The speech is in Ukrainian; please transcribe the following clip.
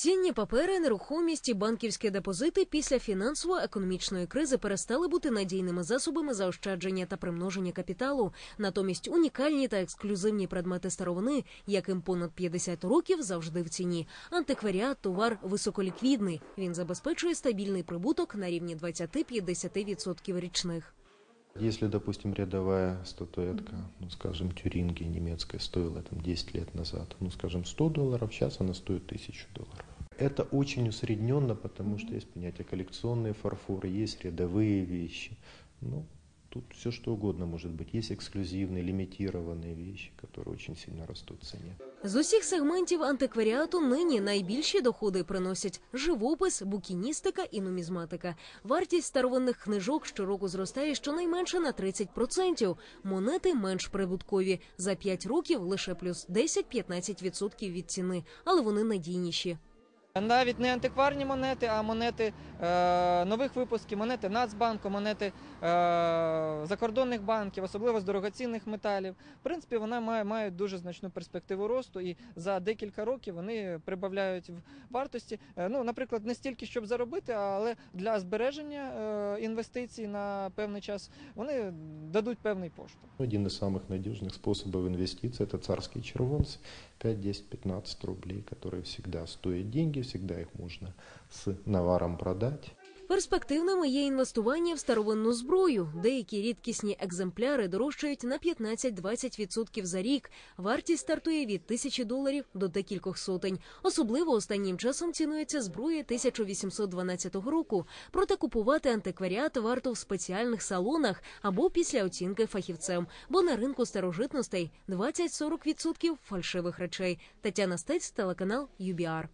Цінні папери, нерухомість і банківські депозити після фінансово-економічної кризи перестали бути надійними засобами заощадження та примноження капіталу. Натомість унікальні та ексклюзивні предмети старовини, яким понад 50 років, завжди в ціні. Антикваріат товар високоліквідний. Він забезпечує стабільний прибуток на рівні 20-50% річних. Если, допустим, рядовая статуэтка, ну, скажем, Тюринги немецкая стоила там 10 лет назад, ну, скажем, 100 долларов, сейчас она стоит 1000 долларов. Это очень усредненно, потому что есть понятие коллекционные фарфоры, есть рядовые вещи. Ну, тут все что угодно может быть. Есть эксклюзивные, лимитированные вещи, которые очень сильно растут в цене. З усіх сегментів антикваріату нині найбільші доходи приносять живопис, букіністика і нумізматика. Вартість старовинних книжок щороку зростає щонайменше на 30%. Монети менш прибуткові. За 5 років лише плюс 10-15% від ціни, але вони надійніші. Навіть не антикварні монети, а монети е, нових випусків, монети Нацбанку, монети е, закордонних банків, особливо з дорогоцінних металів. В принципі, вона має, мають дуже значну перспективу росту, і за декілька років вони прибавляють в вартості. Е, ну, наприклад, не стільки щоб заробити, але для збереження е, інвестицій на певний час вони дадуть певний поштовх. Один из самых надежных способов инвестиций – это царские червонцы. 5, 10, 15 рублей, которые всегда стоят деньги, всегда их можно с наваром продать. Перспективними є інвестування в старовинну зброю. Деякі рідкісні екземпляри дорожчають на 15-20% за рік. Вартість стартує від тисячі доларів до декількох сотень. Особливо останнім часом цінується зброя 1812 року. Проте купувати антикваріат варто в спеціальних салонах або після оцінки фахівцем. Бо на ринку старожитностей 20-40% фальшивих речей. Тетяна Стець, телеканал ЮБІАР.